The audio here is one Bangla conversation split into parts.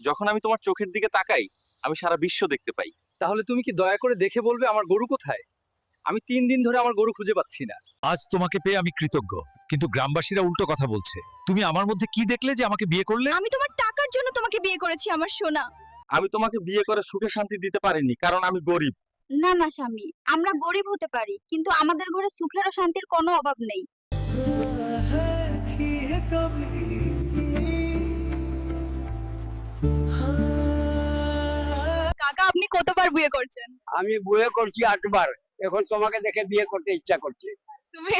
যখন আমি তোমার চোখের দিকে তাকাই আমি সারা বিশ্ব দেখতে পাই। তাহলে তুমি কি দয়া করে দেখে বলবে আমার গরু কোথায়? আমি তিন দিন ধরে আমার গরু খুঁজে পাচ্ছি না। আজ তোমাকে পেয়ে আমি কৃতজ্ঞ কিন্তু গ্রামবাসীরা উল্টো কথা বলছে। তুমি আমার মধ্যে কি দেখলে যে আমাকে বিয়ে করলে? আমি তোমার টাকার জন্য তোমাকে বিয়ে করেছি আমার সোনা। আমি তোমাকে বিয়ে করে সুখে শান্তি দিতে পারিনি কারণ আমি গরিব। না না স্বামী আমরা গরিব হতে পারি কিন্তু আমাদের ঘরে সুখের ও শান্তির কোনো অভাব নেই। কাকা আপনি কতবার বিয়ে করছেন? আমি বিয়ে করছি আটবার। এখন তোমাকে দেখে বিয়ে করতে ইচ্ছা করছে। তুমি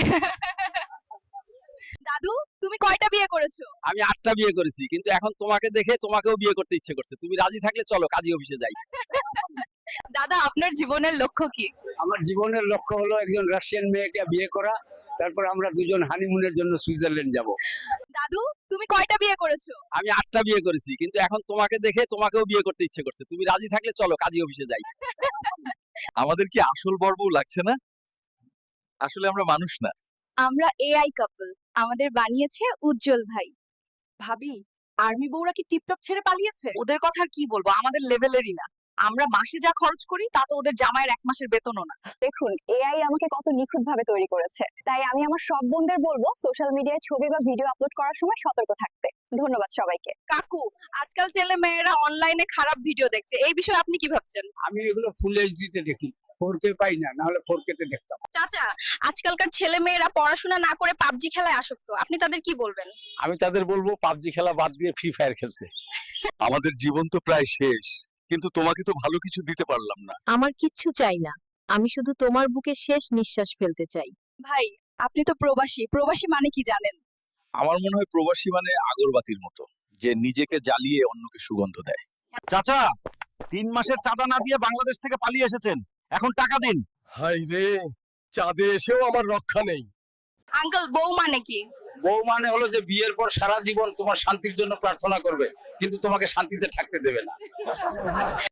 দাদু তুমি কয়টা বিয়ে করেছ? আমি আটটা বিয়ে করেছি কিন্তু এখন তোমাকে দেখে তোমাকেও বিয়ে করতে ইচ্ছে করছে। তুমি রাজি থাকলে চলো কাজী অফিসে যাই। দাদা আপনার জীবনের লক্ষ্য কি? আমার জীবনের লক্ষ্য হলো একজন রাশিয়ান মেয়েকে বিয়ে করা। তারপর আমরা দুজন হানিমুনের জন্য সুইজারল্যান্ড যাব। দাদু তুমি কয়টা বিয়ে করেছ? আমি আটটা বিয়ে করেছি কিন্তু এখন তোমাকে দেখে তোমাকেও বিয়ে করতে ইচ্ছে করছে। তুমি রাজি থাকলে চলো কাজী অফিসে যাই। আমাদের কি আসল বর্বও লাগছে না? আসলে আমরা মানুষ না। আমরা এআই কাপল আমাদের বানিয়েছে উজ্জ্বল ভাই। ভাবি আর্মি বউরা কি টিপটপ ছেড়ে পালিয়েছে? ওদের কথা আর কি বলব? আমাদের লেভেলেরই না। আমরা মাসে যা খরচ করি তা তো ওদের জামাইয়ের এক মাসের বেতনও না। দেখুন এআই আমাকে কত নিখুঁত ভাবে তৈরি করেছে। তাই আমি আমার সব বোনদের বলব সোশ্যাল মিডিয়ায় ছবি বা ভিডিও আপলোড করার সময় সতর্ক থাকতে। ধন্যবাদ সবাইকে। কাকু আজকাল ছেলে মেয়েরা অনলাইনে খারাপ ভিডিও দেখছে। এই বিষয়ে আপনি কি ভাবছেন? আমি এগুলো ফুল এইচডিতে দেখি। ফোর কে পাই না নাহলে ফোর কে তে দেখতাম। চাচা আজকালকার ছেলে মেয়েরা পড়াশোনা না করে পাবজি খেলায় আসক্ত। আপনি তাদের কি বলবেন? আমি তাদের বলব পাবজি খেলা বাদ দিয়ে ফ্রি ফায়ার খেলতে। আমাদের জীবন তো প্রায় শেষ। কিন্তু তোমাকে তো ভালো কিছু দিতে পারলাম না। আমার কিচ্ছু চাই না। আমি শুধু তোমার বুকে শেষ নিঃশ্বাস ফেলতে চাই। ভাই আপনি তো প্রবাসী। প্রবাসী মানে কি জানেন? আমার মনে হয় প্রবাসী মানে আগরবাতির মতো যে নিজেকে জ্বালিয়ে অন্যকে সুগন্ধ দেয়। চাচা তিন মাসের চাঁদা না দিয়ে বাংলাদেশ থেকে পালিয়ে এসেছেন। এখন টাকা দিন। হাই রে চাঁদে এসেও আমার রক্ষা নেই। আঙ্কেল বউ মানে কি? বউ মানে হলো যে বিয়ের পর সারা জীবন তোমার শান্তির জন্য প্রার্থনা করবে। কিন্তু তোমাকে শান্তিতে থাকতে দেবে না।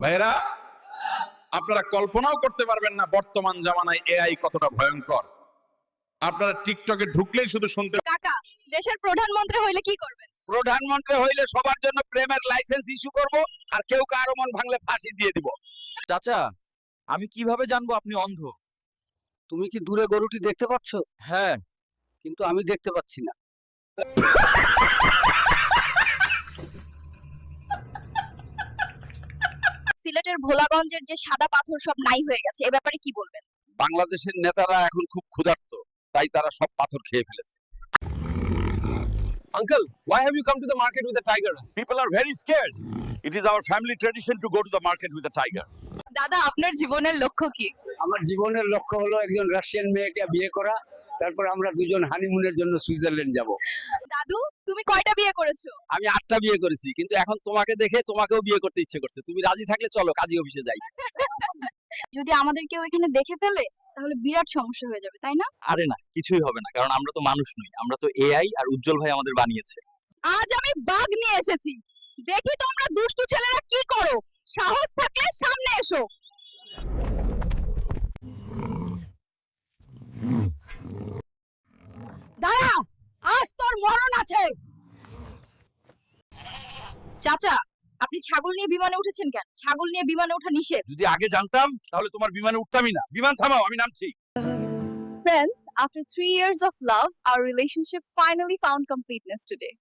ভাইরা আপনারা কল্পনাও করতে পারবেন না বর্তমান জামানায় এআই কতটা ভয়ঙ্কর। আপনারা টিকটকে ঢুকলেই শুধু শুনতে কাকা দেশের প্রধানমন্ত্রী হইলে কি করবেন? প্রধানমন্ত্রী হইলে সবার জন্য প্রেমের লাইসেন্স ইস্যু করব আর কেউ কারও মন ভাঙলে ফাঁসি দিয়ে দিব। চাচা আমি কীভাবে জানব আপনি অন্ধ? তুমি কি দূরে গরুটি দেখতে পাচ্ছ? হ্যাঁ। কিন্তু আমি দেখতে পাচ্ছি না। সিলেটের ভোলাগঞ্জের যে সাদা পাথর সব নাই হয়ে গেছে এ ব্যাপারে কি বলবেন? বাংলাদেশের নেতারা এখন খুব ক্ষুধার্ত তাই তারা সব পাথর খেয়ে ফেলেছে। Uncle why have you come to the market with a tiger? People are very scared it is our family tradition to go to the market with a tiger দাদা আপনার জীবনের লক্ষ্য কি? আমার জীবনের লক্ষ্য হলো একজন রাশিয়ান মেয়েকে বিয়ে করা। তারপর আমরা দুজন হানিমুনের জন্য সুইজারল্যান্ড যাব। দাদু তুমি কয়টা বিয়ে করেছ? আমি আটটা বিয়ে করেছি কিন্তু এখন তোমাকে দেখে তোমাকেও বিয়ে করতে ইচ্ছে করছে। তুমি রাজি থাকলে চলো কাজী অফিসে যাই। যদি আমাদের কেউ এখানে দেখে ফেলে তাহলে বিরাট সমস্যা হয়ে যাবে তাই না? আরে না কিছুই হবে না কারণ আমরা তো মানুষ নই। আমরা তো এআই আর উজ্জ্বল ভাই আমাদের বানিয়েছে। আজ আমি বাঘ নিয়ে এসেছি। দেখি তোমরা দুষ্টু ছেলেরা কি করো। সাহস থাকলে সামনে এসো দাঁড়া আজ তোর মরণ আছে চাচা আপনি ছাগল নিয়ে বিমানে উঠেছেন কেন ছাগল নিয়ে বিমানে ওঠা নিষেধ যদি আগে জানতাম তাহলে তোমার বিমানে উঠতামই না বিমান থামাও আমি নামছি Friends, after three years of love, our relationship finally found completeness today.